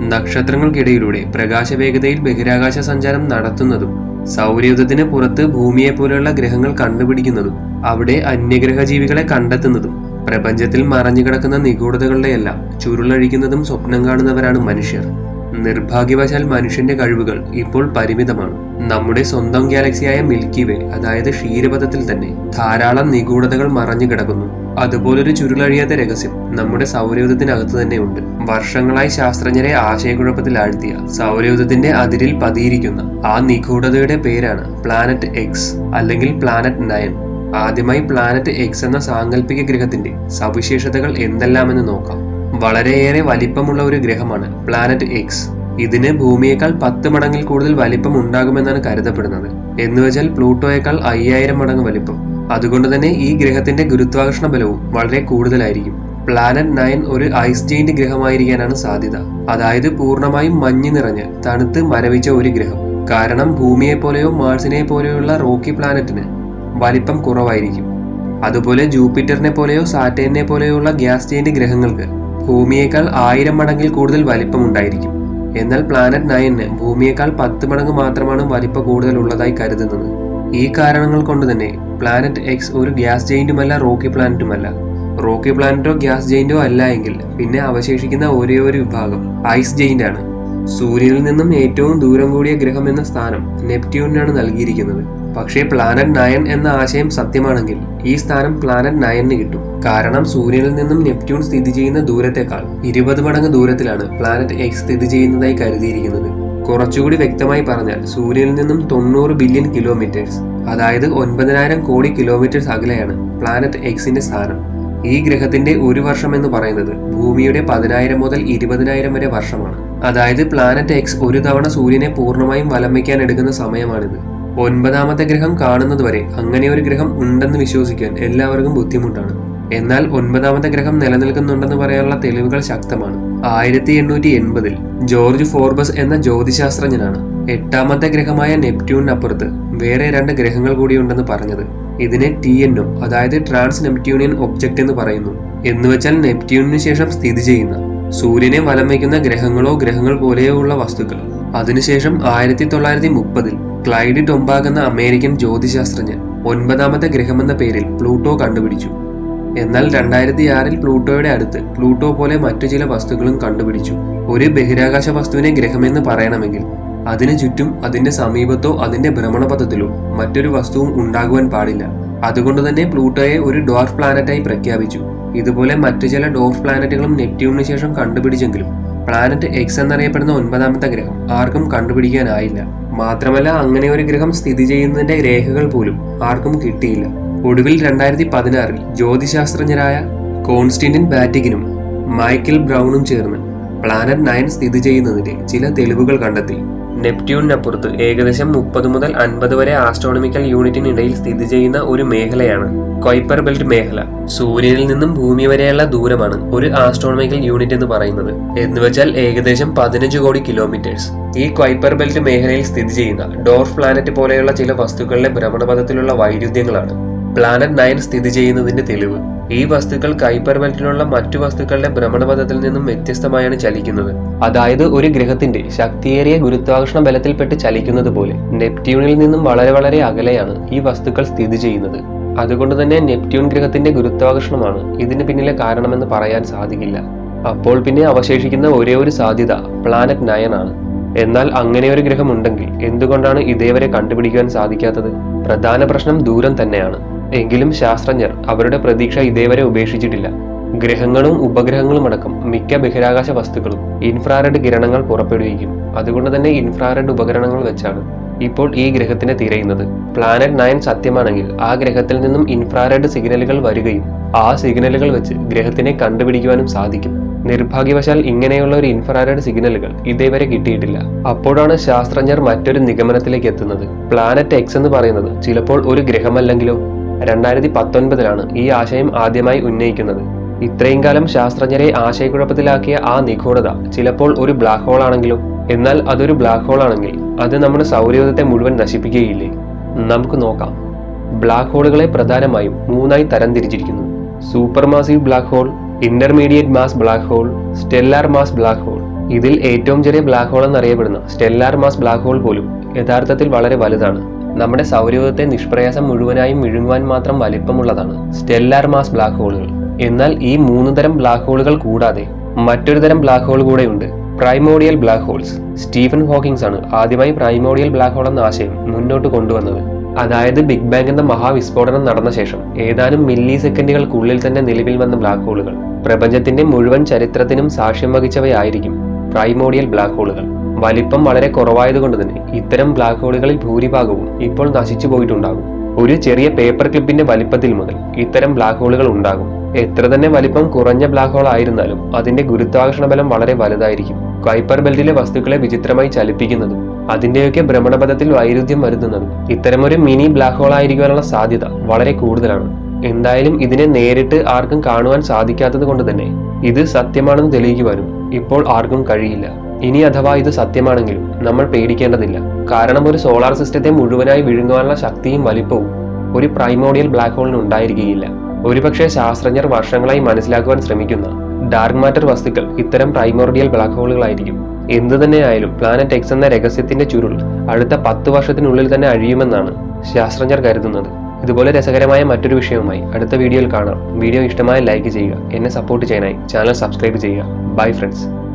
നക്ഷത്രങ്ങൾക്കിടയിലൂടെ പ്രകാശവേഗതയിൽ ബഹിരാകാശ സഞ്ചാരം നടത്തുന്നതും സൗരയൂഥത്തിന് പുറത്ത് ഭൂമിയെ പോലെയുള്ള ഗ്രഹങ്ങൾ കണ്ടുപിടിക്കുന്നതും അവിടെ അന്യഗ്രഹ ജീവികളെ കണ്ടെത്തുന്നതും പ്രപഞ്ചത്തിൽ മറഞ്ഞുകിടക്കുന്ന നിഗൂഢതകളുടെയെല്ലാം ചുരുളഴിക്കുന്നതും സ്വപ്നം കാണുന്നവരാണ് മനുഷ്യർ. നിർഭാഗ്യവശാൽ മനുഷ്യന്റെ കഴിവുകൾ ഇപ്പോൾ പരിമിതമാണ്. നമ്മുടെ സ്വന്തം ഗാലക്സിയായ മിൽക്കി വേ അതായത് ക്ഷീരപഥത്തിൽ തന്നെ ധാരാളം നിഗൂഢതകൾ മറഞ്ഞു കിടക്കുന്നു അതുപോലൊരു ചുരുളഴിയാത്ത രഹസ്യം നമ്മുടെ സൗരയൂഥത്തിനകത്ത് തന്നെയുണ്ട് വർഷങ്ങളായി ശാസ്ത്രജ്ഞരെ ആശയക്കുഴപ്പത്തിലാഴ്ത്തിയ സൗരയൂഥത്തിന്റെ അതിരിൽ പതിയിരിക്കുന്ന ആ നിഗൂഢതയുടെ പേരാണ് പ്ലാനറ്റ് എക്സ് അല്ലെങ്കിൽ പ്ലാനറ്റ് നയൻ ആദ്യമായി പ്ലാനറ്റ് എക്സ് എന്ന സാങ്കല്പിക ഗ്രഹത്തിന്റെ സവിശേഷതകൾ എന്തെല്ലാമെന്ന് നോക്കാം. വളരെയേറെ വലിപ്പമുള്ള ഒരു ഗ്രഹമാണ് പ്ലാനറ്റ് എക്സ് ഇതിന് ഭൂമിയേക്കാൾ പത്ത് മടങ്ങിൽ കൂടുതൽ വലിപ്പം ഉണ്ടാകുമെന്നാണ് കരുതപ്പെടുന്നത്. എന്നുവെച്ചാൽ പ്ലൂട്ടോയേക്കാൾ അയ്യായിരം മടങ്ങ് വലിപ്പം. അതുകൊണ്ട് തന്നെ ഈ ഗ്രഹത്തിന്റെ ഗുരുത്വാകർഷണ ബലവും വളരെ കൂടുതലായിരിക്കും. പ്ലാനറ്റ് നയൻ ഒരു ഐസ് ജെയിന്റ് ഗ്രഹമായിരിക്കാനാണ് സാധ്യത. അതായത് പൂർണമായും മഞ്ഞ് നിറഞ്ഞ് തണുത്ത് മരവിച്ച ഒരു ഗ്രഹം. കാരണം ഭൂമിയെ പോലെയോ മാർസിനെ പോലെയുള്ള റോക്കി പ്ലാനറ്റിന് വലിപ്പം കുറവായിരിക്കും. അതുപോലെ ജൂപ്പിറ്ററിനെ പോലെയോ സാറ്റേനെ പോലെയുള്ള ഗ്യാസ് ജെയിന്റ് ഗ്രഹങ്ങൾക്ക് ഭൂമിയേക്കാൾ ആയിരം മടങ്ങിൽ കൂടുതൽ വലിപ്പം ഉണ്ടായിരിക്കും. എന്നാൽ പ്ലാനറ്റ് നയന് ഭൂമിയേക്കാൾ പത്ത് മടങ്ങ് മാത്രമാണ് വലിപ്പം കൂടുതൽ ഉള്ളതായി കരുതുന്നത്. ഈ കാരണങ്ങൾ കൊണ്ട് തന്നെ പ്ലാനറ്റ് എക്സ് ഒരു ഗ്യാസ് ജെയിന്റുമല്ല റോക്കി പ്ലാനറ്റുമല്ല റോക്കി പ്ലാനറ്റോ ഗ്യാസ് ജെയിന്റോ അല്ല എങ്കിൽ പിന്നെ അവശേഷിക്കുന്ന ഒരേ ഒരു വിഭാഗം ഐസ് ജെയിന്റ് ആണ്. സൂര്യനിൽ നിന്നും ഏറ്റവും ദൂരം കൂടിയ ഗ്രഹം എന്ന സ്ഥാനം നെപ്റ്റ്യൂണിനാണ് നൽകിയിരിക്കുന്നത്. പക്ഷേ പ്ലാനറ്റ് നയൻ എന്ന ആശയം സത്യമാണെങ്കിൽ ഈ സ്ഥാനം പ്ലാനറ്റ് നയനിന് കിട്ടും. കാരണം സൂര്യനിൽ നിന്നും നെപ്റ്റ്യൂൺ സ്ഥിതി ചെയ്യുന്ന ദൂരത്തെക്കാൾ ഇരുപത് മടങ്ങ് ദൂരത്തിലാണ് പ്ലാനറ്റ് എക്സ് സ്ഥിതി ചെയ്യുന്നതായി കരുതിയിരിക്കുന്നത്. കുറച്ചുകൂടി വ്യക്തമായി പറഞ്ഞാൽ സൂര്യനിൽ നിന്നും തൊണ്ണൂറ് ബില്യൺ കിലോമീറ്റേഴ്സ് അതായത് ഒൻപതിനായിരം കോടി കിലോമീറ്റേഴ്സ് അകലെയാണ് പ്ലാനറ്റ് എക്സിന്റെ സ്ഥാനം. ഈ ഗ്രഹത്തിന്റെ ഒരു വർഷം എന്ന് പറയുന്നത് ഭൂമിയുടെ പതിനായിരം മുതൽ ഇരുപതിനായിരം വരെ വർഷമാണ്. അതായത് പ്ലാനറ്റ് എക്സ് ഒരു തവണ സൂര്യനെ പൂർണമായും വലം വയ്ക്കാൻ എടുക്കുന്ന സമയമാണിത്. ഒൻപതാമത്തെ ഗ്രഹം കാണുന്നതുവരെ അങ്ങനെ ഒരു ഗ്രഹം ഉണ്ടെന്ന് വിശ്വസിക്കാൻ എല്ലാവർക്കും ബുദ്ധിമുട്ടാണ്. എന്നാൽ ഒൻപതാമത്തെ ഗ്രഹം നിലനിൽക്കുന്നുണ്ടെന്ന് പറയാനുള്ള തെളിവുകൾ ശക്തമാണ്. ആയിരത്തി എണ്ണൂറ്റി എൺപതിൽ ജോർജ് ഫോർബസ് എന്ന ജ്യോതിശാസ്ത്രജ്ഞനാണ് എട്ടാമത്തെ ഗ്രഹമായ നെപ്റ്റ്യൂണിനപ്പുറത്ത് വേറെ രണ്ട് ഗ്രഹങ്ങൾ കൂടിയുണ്ടെന്ന് പറഞ്ഞത്. ഇതിനെ ടി എൻഒ അതായത് ട്രാൻസ് നെപ്റ്റ്യൂണിയൻ ഒബ്ജക്റ്റ് എന്ന് പറയുന്നു. എന്നുവെച്ചാൽ നെപ്റ്റ്യൂണിന് ശേഷം സ്ഥിതി ചെയ്യുന്ന സൂര്യനെ വലം വയ്ക്കുന്ന ഗ്രഹങ്ങളോ ഗ്രഹങ്ങൾ പോലെയോ ഉള്ള വസ്തുക്കൾ. അതിനുശേഷം ആയിരത്തി തൊള്ളായിരത്തി മുപ്പതിൽ ക്ലൈഡ് ടൊംബാഗ് എന്ന അമേരിക്കൻ ജ്യോതിശാസ്ത്രജ്ഞൻ ഒൻപതാമത്തെ ഗ്രഹമെന്ന പേരിൽ പ്ലൂട്ടോ കണ്ടുപിടിച്ചു. എന്നാൽ രണ്ടായിരത്തി ആറിൽ പ്ലൂട്ടോയുടെ അടുത്ത് പ്ലൂട്ടോ പോലെ മറ്റു ചില വസ്തുക്കളും കണ്ടുപിടിച്ചു. ഒരു ബഹിരാകാശ വസ്തുവിനെ ഗ്രഹമെന്ന് പറയണമെങ്കിൽ അതിനു ചുറ്റും അതിന്റെ സമീപത്തോ അതിന്റെ ഭ്രമണപഥത്തിലോ മറ്റൊരു വസ്തുവും ഉണ്ടാകുവാൻ പാടില്ല. അതുകൊണ്ട് തന്നെ പ്ലൂട്ടോയെ ഒരു ഡോർഫ് പ്ലാനറ്റായി പ്രഖ്യാപിച്ചു. ഇതുപോലെ മറ്റു ചില ഡോർഫ് പ്ലാനറ്റുകളും നെപ്റ്റ്യൂണിന് ശേഷം കണ്ടുപിടിച്ചെങ്കിലും പ്ലാനറ്റ് എക്സ് എന്നറിയപ്പെടുന്ന ഒൻപതാമത്തെ ഗ്രഹം ആർക്കും കണ്ടുപിടിക്കാനായില്ല. മാത്രമല്ല അങ്ങനെ ഒരു ഗ്രഹം സ്ഥിതി ചെയ്യുന്നതിന്റെ രേഖകൾ പോലും ആർക്കും കിട്ടിയില്ല. ഒടുവിൽ രണ്ടായിരത്തി പതിനാറിൽ ജ്യോതിശാസ്ത്രജ്ഞരായ കോൺസ്റ്റിന്റിൻ ബാറ്റിക്കിനും മൈക്കിൾ ബ്രൗണും ചേർന്ന് പ്ലാനറ്റ് നയൻ സ്ഥിതി ചെയ്യുന്നതിന്റെ ചില തെളിവുകൾ കണ്ടെത്തി. നെപ്റ്റ്യൂണിനപ്പുറത്ത് ഏകദേശം മുപ്പത് മുതൽ അൻപത് വരെ ആസ്ട്രോണമിക്കൽ യൂണിറ്റിനിടയിൽ സ്ഥിതി ചെയ്യുന്ന ഒരു മേഖലയാണ് കൊയ്പ്പർ ബെൽറ്റ് മേഖല. സൂര്യനിൽ നിന്നും ഭൂമി വരെയുള്ള ദൂരമാണ് ഒരു ആസ്ട്രോണമിക്കൽ യൂണിറ്റ് എന്ന് പറയുന്നത്. എന്നുവെച്ചാൽ ഏകദേശം പതിനഞ്ച് കോടി കിലോമീറ്റേഴ്സ്. ഈ ക്വൈപ്പർ ബെൽറ്റ് മേഖലയിൽ സ്ഥിതി ചെയ്യുന്ന ഡോർഫ് പ്ലാനറ്റ് പോലെയുള്ള ചില വസ്തുക്കളിലെ ഭ്രമണപഥത്തിലുള്ള വൈരുദ്ധ്യങ്ങളാണ്. പ്ലാനറ്റ് നയൻ സ്ഥിതി ചെയ്യുന്നതിന്റെ തെളിവ്. ഈ വസ്തുക്കൾ കൈപ്പർ ബെൽറ്റിലുള്ള മറ്റു വസ്തുക്കളുടെ ഭ്രമണപഥത്തിൽ നിന്നും വ്യത്യസ്തമായാണ് ചലിക്കുന്നത്. അതായത് ഒരു ഗ്രഹത്തിന്റെ ശക്തിയേറിയ ഗുരുത്വാകർഷണ ബലത്തിൽപ്പെട്ട് ചലിക്കുന്നത് പോലെ നെപ്റ്റ്യൂണിൽ നിന്നും വളരെ വളരെ അകലെയാണ് ഈ വസ്തുക്കൾ സ്ഥിതി ചെയ്യുന്നത്. അതുകൊണ്ട് തന്നെ നെപ്റ്റ്യൂൺ ഗ്രഹത്തിന്റെ ഗുരുത്വാകർഷണമാണ് ഇതിന് പിന്നിലെ കാരണമെന്ന് പറയാൻ സാധിക്കില്ല. അപ്പോൾ പിന്നെ അവശേഷിക്കുന്ന ഒരേ ഒരു സാധ്യത പ്ലാനറ്റ് നയൻ ആണ്. എന്നാൽ അങ്ങനെ ഒരു ഗ്രഹം ഉണ്ടെങ്കിൽ എന്തുകൊണ്ടാണ് ഇതേവരെ കണ്ടുപിടിക്കുവാൻ സാധിക്കാത്തത്? പ്രധാന പ്രശ്നം ദൂരം തന്നെയാണ്. എങ്കിലും ശാസ്ത്രജ്ഞർ അവരുടെ പ്രതീക്ഷ ഇതേവരെ ഉപേക്ഷിച്ചിട്ടില്ല. ഗ്രഹങ്ങളും ഉപഗ്രഹങ്ങളും അടക്കം മിക്ക ബഹിരാകാശ വസ്തുക്കളും ഇൻഫ്രാറെഡ് കിരണങ്ങൾ പുറപ്പെടുവിക്കും. അതുകൊണ്ട് തന്നെ ഇൻഫ്രാറെഡ് ഉപകരണങ്ങൾ വെച്ചാണ് ഇപ്പോൾ ഈ ഗ്രഹത്തിനെ തിരയുന്നത്. പ്ലാനറ്റ് നയൻ സത്യമാണെങ്കിൽ ആ ഗ്രഹത്തിൽ നിന്നും ഇൻഫ്രാറെഡ് സിഗ്നലുകൾ വരികയും ആ സിഗ്നലുകൾ വെച്ച് ഗ്രഹത്തിനെ കണ്ടുപിടിക്കുവാനും സാധിക്കും. നിർഭാഗ്യവശാൽ ഇങ്ങനെയുള്ള ഒരു ഇൻഫ്രാറെഡ് സിഗ്നലുകൾ ഇതേവരെ കിട്ടിയിട്ടില്ല. അപ്പോഴാണ് ശാസ്ത്രജ്ഞർ മറ്റൊരു നിഗമനത്തിലേക്ക് എത്തുന്നത്. പ്ലാനറ്റ് എക്സ് എന്ന് പറയുന്നത് ചിലപ്പോൾ ഒരു ഗ്രഹമല്ലെങ്കിലോ? രണ്ടായിരത്തി പത്തൊൻപതിലാണ് ഈ ആശയം ആദ്യമായി ഉന്നയിക്കുന്നത്. ഇത്രയും കാലം ശാസ്ത്രജ്ഞരെ ആശയക്കുഴപ്പത്തിലാക്കിയ ആ നിഗൂഢത ചിലപ്പോൾ ഒരു ബ്ലാക്ക് ഹോൾ ആണെങ്കിലും എന്നാൽ അതൊരു ബ്ലാക്ക് ഹോൾ ആണെങ്കിൽ അത് നമ്മുടെ സൗരയൂഥത്തെ മുഴുവൻ നശിപ്പിക്കുകയില്ലേ? നമുക്ക് നോക്കാം. ബ്ലാക്ക് ഹോളുകളെ പ്രധാനമായും മൂന്നായി തരം തിരിച്ചിരിക്കുന്നു super massive black hole intermediate mass black hole stellar mass black hole ഇതിൽ ഏറ്റവും ചെറിയ ബ്ലാക്ക് ഹോൾ എന്നറിയപ്പെടുന്ന സ്റ്റെല്ലാർ മാസ് ബ്ലാക്ക് ഹോൾ പോലും യഥാർത്ഥത്തിൽ വളരെ വലുതാണ്. നമ്മുടെ സൗരയൂഥത്തെ നിഷ്പ്രയാസം മുഴുവനായും വിഴുങ്ങുവാൻ മാത്രം വലിപ്പമുള്ളതാണ് സ്റ്റെല്ലാർ മാസ് ബ്ലാക്ക് ഹോളുകൾ എന്നാൽ ഈ മൂന്ന് തരം ബ്ലാക്ക് ഹോളുകൾ കൂടാതെ മറ്റൊരു തരം ബ്ലാക്ക് ഹോൾ കൂടെയുണ്ട്. Primordial black holes Stephen Hawkings ആണ് ആദ്യമായി പ്രൈമോഡിയൽ ബ്ലാക്ക് ഹോൾ എന്ന ആശയം മുന്നോട്ട് കൊണ്ടുവന്നത്. അതായത് ബിഗ് ബാങ് എന്ന മഹാവിസ്ഫോടനം നടന്ന ശേഷം ഏതാനും മില്ലി സെക്കൻഡുകൾക്കുള്ളിൽ തന്നെ നിലവിൽ വന്ന ബ്ലാക്ക് ഹോളുകൾ പ്രപഞ്ചത്തിന്റെ മുഴുവൻ ചരിത്രത്തിനും സാക്ഷ്യം വഹിച്ചവയായിരിക്കും പ്രൈമോഡിയൽ ബ്ലാക്ക് ഹോളുകൾ വലിപ്പം വളരെ കുറവായതുകൊണ്ട് തന്നെ ഇത്തരം ബ്ലാക്ക് ഹോളുകളിൽ ഭൂരിഭാഗവും ഇപ്പോൾ നശിച്ചു പോയിട്ടുണ്ടാകും. ഒരു ചെറിയ പേപ്പർ ക്ലിപ്പിന്റെ വലിപ്പത്തിൽ മുതൽ ഇത്തരം ബ്ലാക്ക് ഹോളുകൾ ഉണ്ടാകും. എത്ര തന്നെ വലിപ്പം കുറഞ്ഞ ബ്ലാക്ക് ഹോൾ ആയിരുന്നാലും അതിന്റെ ഗുരുത്വാകർഷണ ബലം വളരെ വലുതായിരിക്കും. കൈപ്പർ ബെൽറ്റിലെ വസ്തുക്കളെ വിചിത്രമായി ചലിപ്പിക്കുന്നതും അതിന്റെയൊക്കെ ഭ്രമണപഥത്തിൽ വൈരുദ്ധ്യം വരുത്തുന്നതും ഇത്തരമൊരു മിനി ബ്ലാക്ക് ഹോൾ ആയിരിക്കാനുള്ള സാധ്യത വളരെ കൂടുതലാണ്. എന്തായാലും ഇതിനെ നേരിട്ട് ആർക്കും കാണുവാൻ സാധിക്കാത്തത് കൊണ്ട് തന്നെ ഇത് സത്യമാണെന്ന് തെളിയിക്കുവാനും ഇപ്പോൾ ആർക്കും കഴിയില്ല. ഇനി അഥവാ ഇത് സത്യമാണെങ്കിലും നമ്മൾ പേടിക്കേണ്ടതില്ല. കാരണം ഒരു സോളാർ സിസ്റ്റത്തെ മുഴുവനായി വിഴുങ്ങുവാനുള്ള ശക്തിയും വലിപ്പവും ഒരു പ്രൈമോഡിയൽ ബ്ലാക്ക് ഹോളിന് ഉണ്ടായിരിക്കുകയില്ല. ഒരുപക്ഷെ ശാസ്ത്രജ്ഞർ വർഷങ്ങളായി മനസ്സിലാക്കുവാൻ ശ്രമിക്കുന്ന ഡാർക്ക് മാറ്റർ വസ്തുക്കൾ ഇത്തരം പ്രൈമോർഡിയൽ ബ്ലാക്ക് ഹോളുകളായിരിക്കും. എന്തു തന്നെയായാലും പ്ലാനറ്റ് എക്സ് എന്ന രഹസ്യത്തിന്റെ ചുരുൾ അടുത്ത പത്ത് വർഷത്തിനുള്ളിൽ തന്നെ അഴിയുമെന്നാണ് ശാസ്ത്രജ്ഞർ കരുതുന്നത്. ഇതുപോലെ രസകരമായ മറ്റൊരു വിഷയവുമായി അടുത്ത വീഡിയോയിൽ കാണാം. വീഡിയോ ഇഷ്ടമായ ലൈക്ക് ചെയ്യുക എന്നെ സപ്പോർട്ട് ചെയ്യാനായി ചാനൽ സബ്സ്ക്രൈബ് ചെയ്യുക. Bye friends.